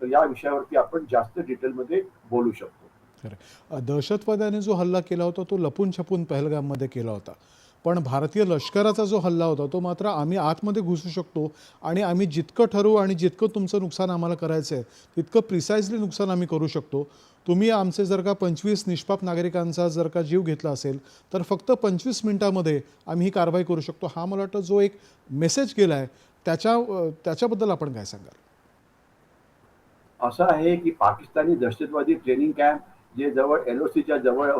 तर या विषयावरती आपण जास्त डिटेलमध्ये बोलू शकतो. दहशतवाद्याने जो हल्ला केला होता तो लपून छपून पहलगाममध्ये केला होता. पण भारतीय लष्कराचा जो हल्ला होता तो मात्र आम्ही आतमध्ये घुसू शकतो आणि आम्ही जितकं ठरवू आणि जितकं तुमचं नुकसान आम्हाला करायचं आहे तितकं प्रिसाइजली नुकसान आम्ही करू शकतो. तुम्ही आमचे जर का पंचवीस निष्पाप नागरिकांचा जर का जीव घेतला असेल तर फक्त पंचवीस मिनिटामध्ये आम्ही ही कारवाई करू शकतो. हा मला वाटतं जो एक मेसेज गेला आहे त्याच्या त्याच्याबद्दल आपण काय सांगाल? असं आहे की पाकिस्तानी दहशतवादी ट्रेनिंग कॅम्प जे जवळ एल ओ सीच्या जवळ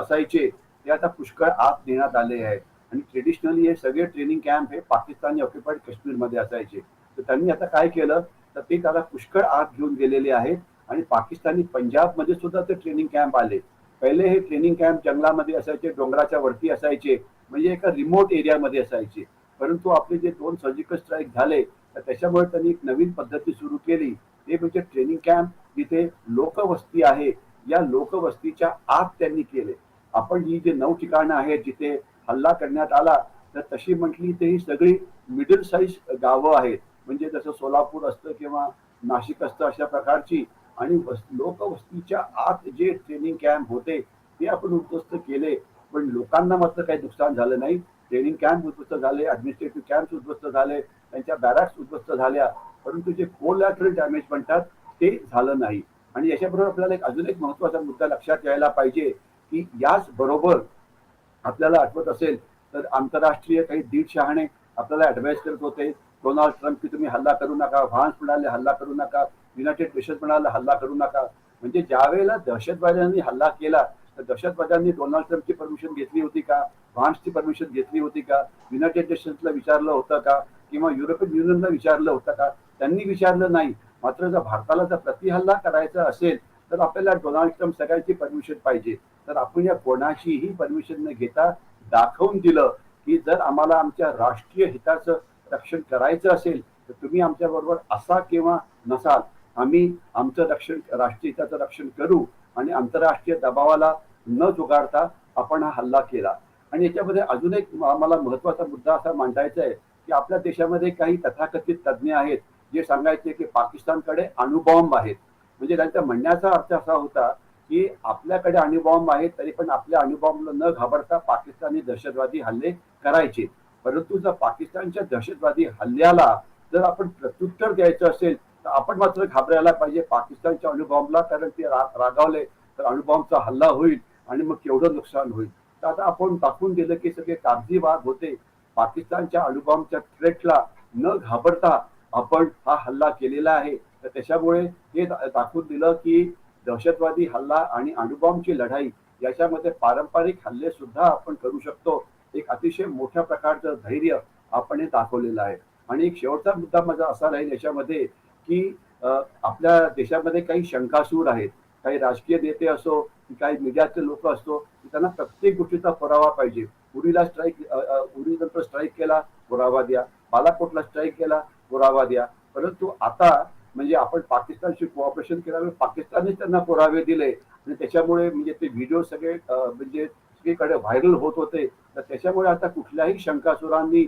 असायचे ते आता पुष्कळ आत नेण्यात आले आहे. आणि ट्रेडिशनली हे सगळे ट्रेनिंग कॅम्प हे पाकिस्तानी ऑक्युपाईड काश्मीरमध्ये असायचे. तर त्यांनी आता काय केलं? तर ते त्याला पुष्कळ आत घेऊन गेलेले आहेत आणि पाकिस्तानी पंजाबमध्ये सुद्धा ते ट्रेनिंग कॅम्प आले. पहिले हे ट्रेनिंग कॅम्प जंगलामध्ये असायचे डोंगराच्या वरती असायचे म्हणजे एका रिमोट एरियामध्ये असायचे. परंतु आपले जे दोन सर्जिकल स्ट्राईक झाले तर त्याच्यामुळे त्यांनी एक नवीन पद्धती सुरू केली. ते म्हणजे ट्रेनिंग कॅम्प जिथे लोकवस्ती आहे या लोकवस्तीच्या आत त्यांनी केले. आपण ही जे नऊ ठिकाणं आहेत जिथे हल्ला करण्यात आला तर तशी म्हटली ते ही सगळी मिडल साईज गावं आहेत. म्हणजे जसं सोलापूर असतं किंवा नाशिक असतं अशा प्रकारची आणि लोकवस्तीच्या आत जे ट्रेनिंग कॅम्प होते ते आपण उद्ध्वस्त केले. पण लोकांना मात्र काही नुकसान झालं नाही. ट्रेनिंग कॅम्प उद्ध्वस्त झाले ऍडमिनिस्ट्रेटिव्ह कॅम्प उद्ध्वस्त झाले त्यांच्या बॅरॅक्स उद्ध्वस्त झाल्या. परंतु जे कोलॅटरल डॅमेज म्हणतात ते झालं नाही. आणि याच्याबरोबर आपल्याला एक अजून एक महत्त्वाचा मुद्दा लक्षात यायला पाहिजे की याच बरोबर आपल्याला आठवत असेल तर आंतरराष्ट्रीय काही दीड शहाणे आपल्याला ऍडवाइस करत होते डोनाल्ड ट्रम्प की तुम्ही हल्ला करू नका फ्रान्स म्हणाले हल्ला करू नका युनायटेड नेशन्स म्हणाले हल्ला करू नका. म्हणजे ज्या वेळेला दहशतवाद्यांनी हल्ला केला तर दहशतवाद्यांनी डोनाल्ड ट्रम्पची परमिशन घेतली होती का? फ्रान्सची परमिशन घेतली होती का? युनायटेड नेशन्सला विचारलं होतं का? किंवा युरोपियन युनियनला विचारलं होतं का? त्यांनी विचारलं नाही. मात्र जर भारताला जर प्रतिहल्ला करायचा असेल तर आपल्याला डोनाल्ड ट्रम्प सगळ्यांची परमिशन पाहिजे. तर आपण या कोणाचीही परमिशन न घेता दाखवून दिलं की जर आम्हाला आमच्या राष्ट्रीय हिताचं रक्षण करायचं असेल तर तुम्ही आमच्या बरोबर असा किंवा नसाल. आम्ही आमचं रक्षण राष्ट्रीय हिताचं रक्षण करू आणि आंतरराष्ट्रीय दबावाला न जुगाडता आपण हा हल्ला केला. आणि याच्यामध्ये अजून एक आम्हाला मला महत्त्वाचा मुद्दा असा मांडायचा आहे की आपल्या देशामध्ये काही तथाकथित तज्ज्ञ आहेत. जे सांगायचे की पाकिस्तानकडे अणुबॉम्ब आहेत. म्हणजे त्यांच्या म्हणण्याचा अर्थ असा होता की आपल्याकडे अणुबॉम्ब आहेत तरी पण आपल्या अणुबॉम्बला न घाबरता पाकिस्तानी दहशतवादी हल्ले करायचे. परंतु जर पाकिस्तानच्या दहशतवादी हल्ल्याला जर आपण प्रत्युत्तर द्यायचं असेल तर आपण मात्र घाबरायला पाहिजे पाकिस्तानच्या अणुबॉम्बला कारण ते रा- रागावले तर अणुबॉम्बचा हल्ला होईल आणि मग केवढं नुकसान होईल. तर आता आपण दाखवून दिलं की सगळे कागदी वाद होते. पाकिस्तानच्या अणुबॉम्बच्या थ्रेटला न घाबरता आपण हा हल्ला केलेला आहे. तर त्याच्यामुळे हे दाखवून दिलं की दहशतवादी हल्ला आणि अणुबॉम्बची लढाई याच्यामध्ये पारंपरिक हल्ले सुद्धा आपण करू शकतो. एक अतिशय मोठ्या प्रकारचं धैर्य आपण हे दाखवलेलं आहे. आणि एक शेवटचा मुद्दा माझा असा राहील याच्यामध्ये की आपल्या देशामध्ये काही शंकासूर आहेत. काही राजकीय नेते असो की काही मीडियाचे लोक असतो की त्यांना प्रत्येक गोष्टीचा पुरावा पाहिजे. उरीला स्ट्राईक उरी नंतर स्ट्राईक केला पुरावा द्या. बालाकोटला स्ट्राईक केला पुरावा द्या. परंतु आता म्हणजे आपण पाकिस्तानशी कोऑपरेशन केल्यामुळे पाकिस्तानने त्यांना पुरावे दिले. आणि त्याच्यामुळे म्हणजे ते व्हिडिओ सगळे म्हणजे सगळीकडे व्हायरल होत होते. तर त्याच्यामुळे आता कुठल्याही शंकासुरांनी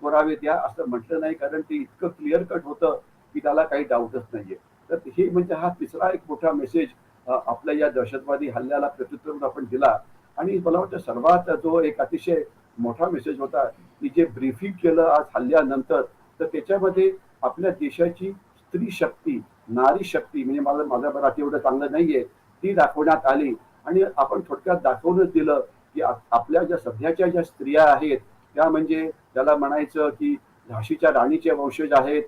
पुरावे द्या असं म्हटलं नाही. कारण ते इतकं क्लिअर कट होतं की त्याला काही डाऊटच नाहीये. तर हे म्हणजे हा तिसरा एक मोठा मेसेज आपल्या या दहशतवादी हल्ल्याला प्रत्युत्तर आपण दिला. आणि मला वाटतं सर्वात जो एक अतिशय मोठा मेसेज होता की जे ब्रीफिंग केलं आज हल्ल्यानंतर तर त्याच्यामध्ये आपल्या देशाची स्त्री शक्ती नारी शक्ती म्हणजे मला माझा मराठी एवढं चांगलं नाहीये ती दाखवण्यात आली. आणि आपण थोडक्यात दाखवूनच दिलं की आपल्या ज्या सध्याच्या ज्या स्त्रिया आहेत त्या म्हणजे त्याला म्हणायचं की झाशीच्या राणीचे वंशज आहेत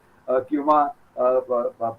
किंवा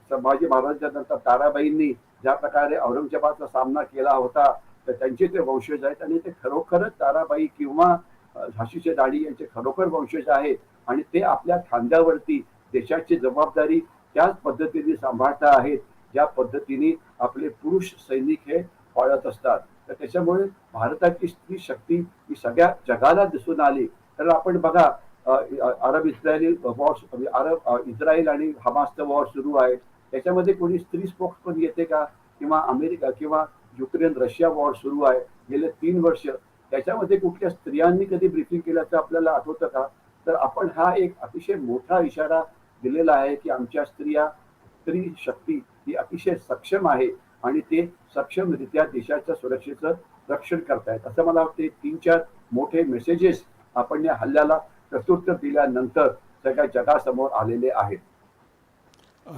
संभाजी महाराजांच्या नंतर ताराबाईंनी ज्या प्रकारे औरंगजेबाचा सामना केला होता तर त्यांचे ते वंशज आहेत. आणि ते खरोखरच ताराबाई किंवा झाशीचे राणी यांचे खरोखर वंशज आहेत. आणि ते आपल्या खांद्यावरती देशाची जबाबदारी त्याच पद्धतीने सांभाळता आहेत ज्या पद्धतीने आपले पुरुष सैनिक हे पाळत असतात. तर त्याच्यामुळे भारताची स्त्री शक्ती ही सगळ्या जगाला दिसून आली. तर आपण बघा Arab Israeli war Arab Israel आणि हमासचं वॉर सुरू आहे. त्याच्यामध्ये कोणी स्त्री स्पोक्स पण येते का? किंवा अमेरिका किंवा युक्रेन रशिया वॉर सुरू आहे. गेले तीन वर्ष. त्याच्यामध्ये कुठल्या स्त्रियांनी कधी ब्रिफिंग केल्याचं आपल्याला आठवतं का? तर आपण हा एक अतिशय मोठा इशारा दिलेला आहे की आमच्या स्त्रिया स्त्री शक्ती ही अतिशय सक्षम आहे आणि ते सक्षमरित्या देशाच्या सुरक्षेचं रक्षण करतायत. असं मला वाटते तीन चार मोठे मेसेजेस आपण या हल्ल्याला प्रत्युत्तर दिल्यानंतर सगळ्या जगासमोर आलेले आहेत.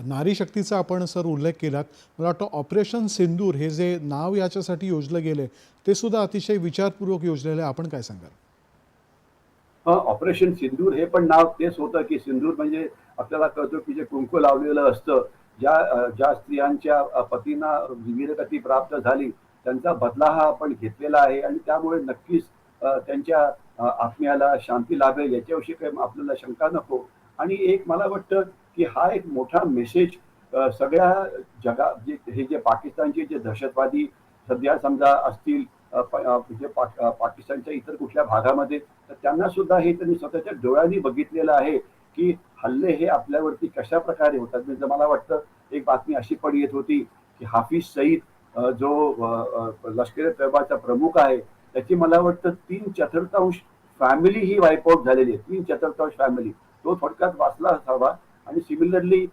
नारी शक्तीचा आपण सर उल्लेख केलात. मला वाटतं ऑपरेशन सिंदूर हे जे नाव याच्यासाठी योजलं गेले ते सुद्धा अतिशय विचारपूर्वक योजलेलं आहे. आपण काय सांगाल? ऑपरेशन सिंदूर हे पण नाव तेच होतं की सिंदूर म्हणजे आपल्याला कळतो की जे कुंकू लावलेलं असतं ज्या ज्या स्त्रियांच्या पतींना वीरगती प्राप्त झाली त्यांचा बदला हा आपण घेतलेला आहे आणि त्यामुळे नक्कीच त्यांच्या आत्म्याला शांती लाभेल याच्याविषयी काही आपल्याला शंका नको. आणि एक मला वाटतं की हा एक मोठा मेसेज सगळ्या जगा जे हे जे पाकिस्तानचे जे दहशतवादी सध्या समजा असतील म्हणजे पाकिस्तानच्या इतर कुठल्या भागामध्ये तर त्यांना सुद्धा हे त्यांनी स्वतःच्या डोळ्यांनी बघितलेलं आहे की हल्ले हे आपल्यावरती कशा प्रकारे होतात. म्हणजे मला वाटतं एक बातमी अशी पण येत होती की हाफिज सईद जो लष्कर लष्करी तैबाचा प्रमुख आहे त्याची मला वाटतं तीन चतुर्थांश फॅमिली ही वाईपआउट झालेली आहे. तीन चतुर्थांश फॅमिली तो थोडक्यात वाचला असावा. आणि सिमिलरली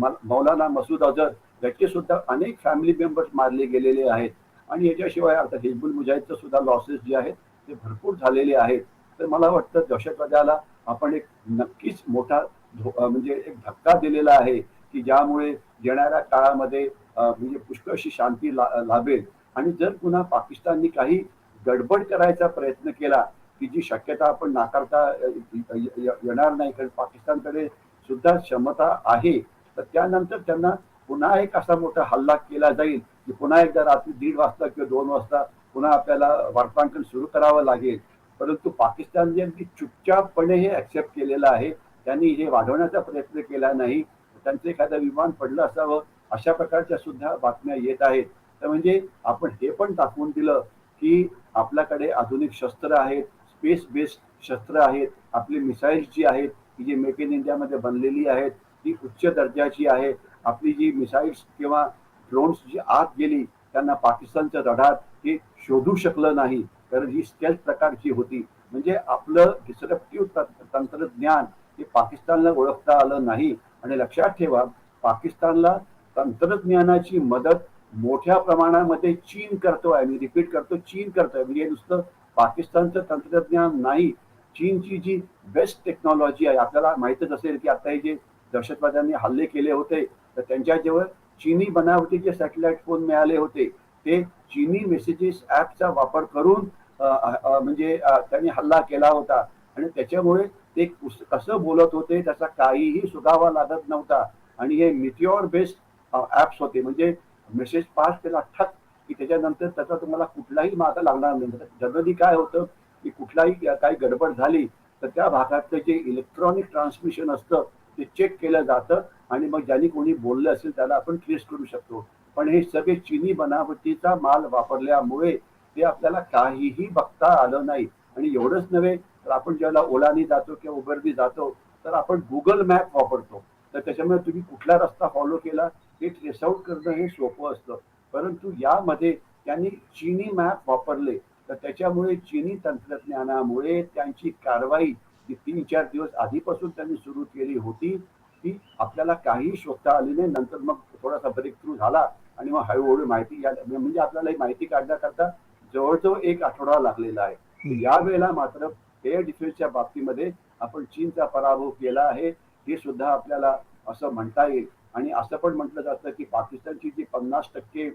मौलाना मसूद अझर याचे सुद्धा अनेक फॅमिली मेंबर्स मारले गेलेले आहेत. आणि याच्याशिवाय आता हिजबुल मुजाहिदचं सुद्धा लॉसेस जे आहेत ते भरपूर झालेले आहेत. तर मला वाटतं दहशतवादाला आपण एक नक्कीच मोठा धो- म्हणजे एक धक्का दिलेला आहे की ज्यामुळे येणाऱ्या काळामध्ये म्हणजे पुष्कळशी शांती ला- लाभेल. आणि जर पुन्हा पाकिस्ताननी काही गडबड करायचा प्रयत्न केला की जी शक्यता आपण नाकारता येणार नाही कारण पाकिस्तानकडे सुद्धा क्षमता आहे तर त्यानंतर त्यांना पुन्हा एक असा मोठा हल्ला केला जाईल. की पुन्हा एकदा रात्री दीड वाजता किंवा दोन वाजता पुन्हा आपल्याला वार्तांकन सुरू करावं लागेल. परंतु पाकिस्तान जे अगदी चुपचापपणे हे ऍक्सेप्ट केलेलं आहे त्यांनी हे वाढवण्याचा प्रयत्न केला नाही. त्यांचं एखादं विमान पडलं असावं अशा प्रकारच्या सुद्धा बातम्या येत आहेत. तर म्हणजे आपण हे पण दाखवून दिलं की आपल्याकडे आधुनिक शस्त्र आहेत स्पेस बेस्ड शस्त्र आहेत आपली मिसाईल्स जी आहेत की जी मेक इन इंडियामध्ये बनलेली आहेत ती उच्च दर्जाची आहे आपली जी मिसाईल्स किंवा ड्रोन्स जी आत गेली त्यांना पाकिस्तानचं रडार हे शोधू शकलं नाही. कारण ही स्टेल्थ प्रकारची होती म्हणजे आपलं डिसरप्टिव्ह तंत्रज्ञान हे पाकिस्तानला ओळखता आलं नाही. आणि लक्षात ठेवा पाकिस्तानला तंत्रज्ञानाची मदत मोठ्या प्रमाणामध्ये चीन करतोय मी रिपीट करतो चीन करतोय म्हणजे नुसतं पाकिस्तानचं तंत्रज्ञान नाही. चीनची जी बेस्ट टेक्नॉलॉजी आहे आपल्याला माहितच असेल की आता हे जे दहशतवाद्यांनी हल्ले केले होते तर त्यांच्याजवळ चीनी बनावटीचे सॅटेलाइट फोन मिळाले होते ते चीनी मेसेजेस ऍपचा वापर करून म्हणजे त्यांनी हल्ला केला होता. आणि त्याच्यामुळे ते कसं बोलत होते त्याचा काहीही सुगावा लागत नव्हता. आणि हे मिथिओर बेस्ड ऍप्स होते. म्हणजे मेसेज पास केला ठक की त्याच्यानंतर त्याचा तुम्हाला कुठलाही मार्ग लागणार नाही. म्हणजे जनरली काय होतं की कुठलाही काही गडबड झाली तर त्या भागातलं जे इलेक्ट्रॉनिक ट्रान्समिशन असतं ते चेक केलं जातं. आणि मग ज्यांनी कोणी बोललं असेल त्याला आपण ट्रेस करू शकतो. पण हे सगळे चिनी बनावटीचा माल वापरल्यामुळे ते आपल्याला काहीही बघता आलं नाही. आणि एवढंच नव्हे तर आपण ज्याला ओलानी जातो किंवा उबरनी जातो तर आपण गुगल मॅप वापरतो. तर त्याच्यामुळे तुम्ही कुठला रस्ता फॉलो केला हे ट्रेस आउट करणं हे सोपं असतं. परंतु यामध्ये त्यांनी चिनी मॅप वापरले. तर त्याच्यामुळे चिनी तंत्रज्ञानामुळे त्यांची कारवाई जी तीन चार दिवस आधीपासून त्यांनी सुरू केली होती. ती आपल्याला काही शोधता आली नाही नंतर मग थोडासा ब्रेक थ्रू झाला आणि मग हळूहळू माहिती या- म्हणजे आपल्याला ही माहिती काढण्याकरता जवळजवळ एक आठवडा लागलेला आहे. यावेळेला मात्र एअर डिफेन्सच्या बाबतीमध्ये आपण चीनचा पराभव केला आहे हे सुद्धा आपल्याला असं म्हणता येईल. आणि असं पण म्हटलं जातं की पाकिस्तानची जी पन्नास टक्के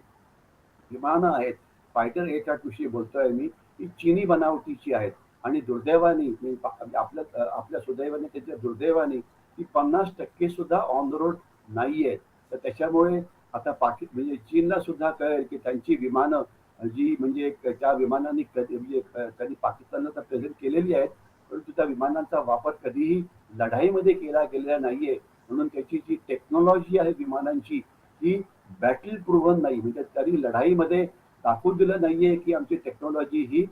विमानं आहेत फायटर एअरक्राफ्ट विषयी बोलतोय मी ती चीनी बनावटीची आहेत. आणि दुर्दैवाने आपल्या आपल्या सुदैवाने त्याच्या दुर्दैवाने ती पन्नास टक्के सुद्धा ऑन द रोड नाही आहेत तर त्याच्यामुळे आता पाकि म्हणजे चीनला सुद्धा कळेल की त्यांची विमानं जी म्हणजे त्या विमानांनी कधी म्हणजे त्यांनी कधी पाकिस्तानला तर प्रेझेंट केलेली आहेत परंतु त्या विमानांचा वापर कधीही लढाईमध्ये केला गेलेला नाहीये. म्हणून त्याची जी टेक्नॉलॉजी आहे विमानांची ती बॅटल प्रूव्हन नाही. म्हणजे तरी लढाईमध्ये दाखवून दिलं नाहीये की आमची टेक्नॉलॉजी ही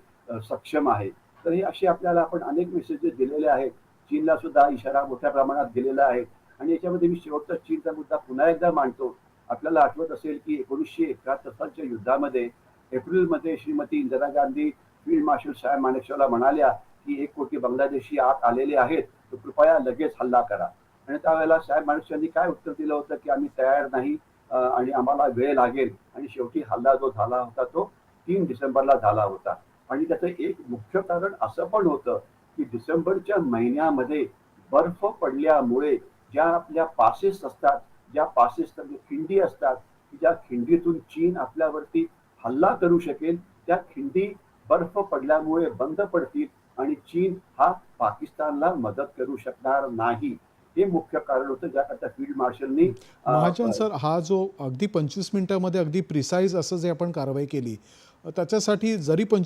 सक्षम आहे. तर हे असे आपल्याला आपण अनेक मेसेजेस दिलेले आहेत. चीनला सुद्धा इशारा मोठ्या प्रमाणात दिलेला आहे. आणि याच्यामध्ये मी शेवटचा चीनचा मुद्दा पुन्हा एकदा मांडतो. आपल्याला आठवत असेल की एकोणीसशे एकाहत्तर सालच्या युद्धामध्ये एप्रिलमध्ये श्रीमती इंदिरा गांधी फील्ड मार्शल साहेब मानेकशॉला म्हणाल्या की एक कोटी बांगलादेशी आत आलेले आहेत तर कृपया लगेच हल्ला करा. आणि त्यावेळेला साहेब माणसांनी काय उत्तर दिलं होतं की आम्ही तयार नाही आणि आम्हाला वेळ लागेल. आणि शेवटी हल्ला जो झाला होता तो तीन डिसेंबरला झाला होता. आणि त्याचं एक मुख्य कारण असं पण होतं की डिसेंबरच्या महिन्यामध्ये बर्फ पडल्यामुळे ज्या आपल्या पासेस असतात ज्या पासेस खिंडी असतात ज्या खिंडीतून चीन आपल्यावरती हल्ला करू शकेल त्या खिंडी बर्फ पडल्यामुळे बंद पडतील आणि चीन हा पाकिस्तानला मदत करू शकणार नाही. हे मुख्य कारण होतं ज्याकरता फील्ड मार्शलनी महाजन सर हा जो अगदी पंचवीस मिनिटामध्ये अगदी प्रिसाईज असं जे आपण कारवाई केली त्याच्यासाठी जरी पंचवीस